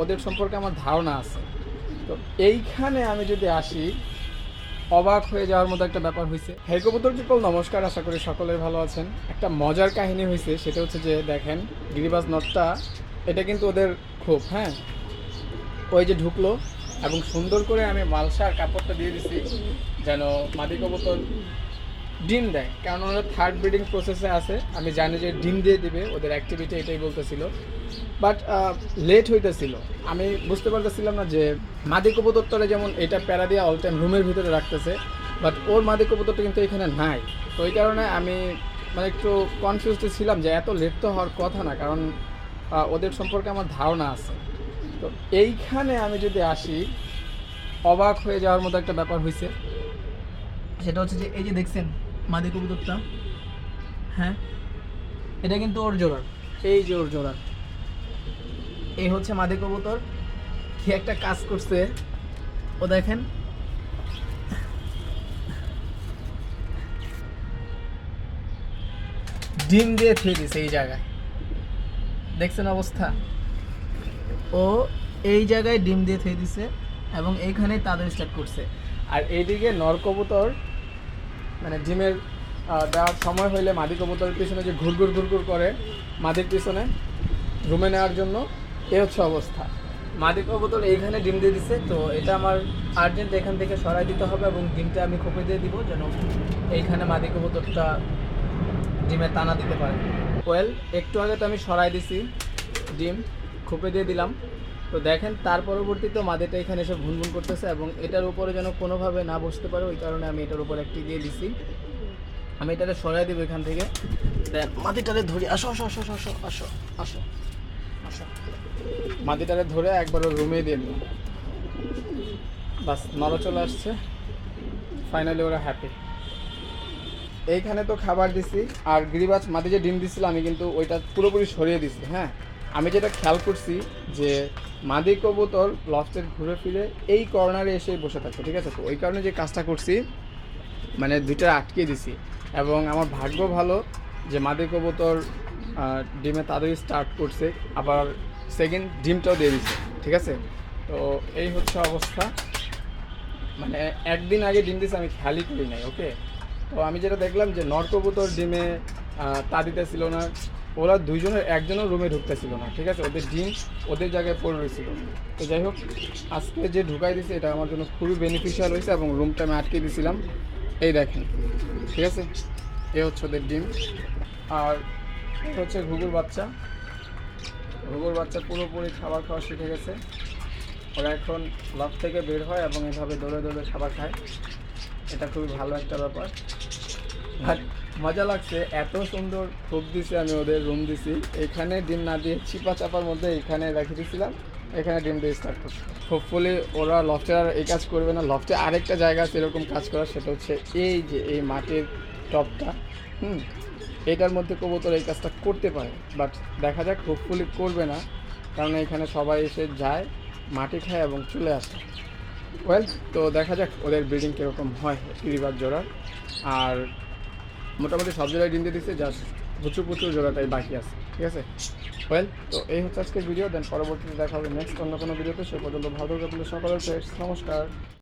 ওদের সম্পর্কে আমার ধারণা আছে। তো এইখানে আমি যদি আসি, অবাক হয়ে যাওয়ার মতো একটা ব্যাপার হয়েছে হে কবুতর পিপল, নমস্কার, আশা করি সকলের ভালো আছেন। একটা মজার কাহিনী হয়েছে সেটা হচ্ছে যে দেখেন, গিরিবাজ নটটা এটা কিন্তু ওদের খুব হ্যাঁ? ওই যে ঢুকলো, এবং সুন্দর করে আমি মালসার কাপড়টা দিয়ে দিছি, যেন মাদি কবুতর ডিম দেয়। কারণ ওরা থার্ড ব্রিডিং প্রসেসে আছে। আমি জানি যে ডিম দিয়ে দিবে, ওদের অ্যাক্টিভিটি এটাই বলতেছিল। বাট লেট হইতেছিল। আমি বুঝতে পারতেছিলাম না যে মাদি কবুতরটা যেমন এটা প্যারা দিয়ে অল টাইম রুমের ভিতরে রাখতেছে বাট ওর মাদি কবুতরটা কিন্তু এখানে নাই। তো ওই কারণে আমি মানে একটু কনফিউজড ছিলাম যে এত লেট তো হওয়ার কথা না, কারণ ওদের সম্পর্কে আমার ধারণা আছে। তো এইখানে আমি যদি আসি, অবাক হয়ে যাওয়ার মতো একটা ব্যাপার হয়েছে সেটা হচ্ছে যে এই যে দেখছেন মাদি কবুতরটা। হ্যাঁ এটা কিন্তু ওর জোড়ার এই যে ওর জোড়ার এই হচ্ছে মাদি কবুতর। কি একটা কাজ করছে। ও দেখেন। ডিম দিয়ে থুয়ে দিছে এই জায়গায়। দেখছেন অবস্থা? ও এই জায়গায় ডিম দিয়ে থুয়ে দিছে এবং এইখানেই তাদের স্টার্ট করছে। আর এইদিকে নর কবুতর মানে ডিমের দেওয়ার সময় হইলে মাদি কবুতরের পিছনে যে ঘুরঘুর ঘুরঘুর করে মাদির পিছনে রুমে নেওয়ার জন্য, এ হচ্ছে অবস্থা। মাদি কবুতর এইখানে ডিম দিয়ে দিছে, তো এটা আমার আর্জেন্ট এখান থেকে সরাই দিতে হবে এবং ডিমটা আমি খোপে দিয়ে দিব যেন এইখানে মাদি কবুতরটা ডিমে টানা দিতে পারে। ওয়েল একটু আগে তো আমি সরাই দিছি ডিম, খোপে দিয়ে দিলাম। তো দেখেন, তার পরবর্তীতে মাদেটা এখানে এসে ভুনভুন করতেছে এবং এটার উপরে যেন কোনোভাবে না বসতে পারে, ওই কারণে আমি এটার উপর একটি দিয়ে দিছি। আমি এটাকে সরাই দেবো এখান থেকে। দেন মাদেটারে ধরি, আসো আসো আসো আসো আসো আসো আসো ধরে একবার রুমে দিয়ে দিল বাস নড়া চলে আসছে। ফাইনালি ওরা হ্যাপি এইখানে তো খাবার দিছি, আর গিরিবাজ মাদি যে ডিম দিছিল, আমি কিন্তু ওইটা পুরোপুরি সরিয়ে দিছি হ্যাঁ? আমি যেটা খেয়াল করছি যে মাদি কবুতর লফটের ঘুরে ফিরে এই কর্নারে এসে বসে থাকতো, ঠিক আছে? তো ওই কারণে যে কাজটা করছি মানে দুইটা আটকে দিছি। এবং আমার ভাগ্য ভালো যে মাদি কবুতর ডিমে তাড়াতাড়ি স্টার্ট করছে, আবার সেকেন্ড ডিমটাও দিয়ে দিছে, ঠিক আছে? তো এই হচ্ছে অবস্থা। মানে একদিন আগে ডিম দিছে, আমি খেয়ালই করি নাই ওকে তো আমি যেটা দেখলাম যে নর কবুতর ডিমে তা দিতেছিল না। ওরা দুইজনের একজনের রুমে ঢুকতেছিল না, ঠিক আছে? ওদের ডিম ওদের জায়গায় পড়ে রয়েছিল। তো যাই হোক, আজকে যে ঢুকাই দিছে, এটা আমার জন্য খুবই বেনিফিশিয়াল হয়েছে এবং রুমটা আমি আটকে দিয়েছিলাম এই দেখেন, ঠিক আছে? এ হচ্ছে ওদের ডিম আর হচ্ছে ঘুঘুর বাচ্চা। ঘুঘুর বাচ্চা পুরোপুরি খাবার খাওয়া শিখে গেছে। ওরা এখন লক থেকে বের হয় এবং এভাবে দৌড়ে দৌড়ে খাবার খায়। এটা খুবই ভালো একটা ব্যাপার। মজা লাগছে, এত সুন্দর খুব দিছে আমি ওদের রুম দিছি। এখানে ডিম না দিয়ে চিপা চাপার মধ্যে এখানে রেখে দিয়েছিলাম এখানে ডিম দিয়ে স্টার্ট করছে। হোপফুলি ওরা লফটে আর এই কাজ করবে না লফটে আরেকটা জায়গা আছে এরকম কাজ করার, সেটা হচ্ছে এই যে এই মাটির টপটা হুম, এটার মধ্যে কবুতর এই কাজটা করতে পারে। বাট দেখা যাক হোপফুলি করবে না, কারণ এখানে সবাই এসে যায়, মাটি খায় এবং চলে আসে। ওয়েল তো দেখা যাক ওদের ব্রিডিং কীরকম হয় গিরিবাজ জোড়ার। আর মোটামুটি সব জায়গায় ডিম দিয়ে দিচ্ছে জাস্ট প্রচুর প্রচুর জোড়াটাই বাকি আছে, ঠিক আছে? ওয়েল তো এই হচ্ছে আজকের ভিডিও দেন পরবর্তীতে দেখা হবে নেক্সট অন্য কোনো ভিডিওতে সে পর্যন্ত ভালো থাকলে সকলের নমস্কার।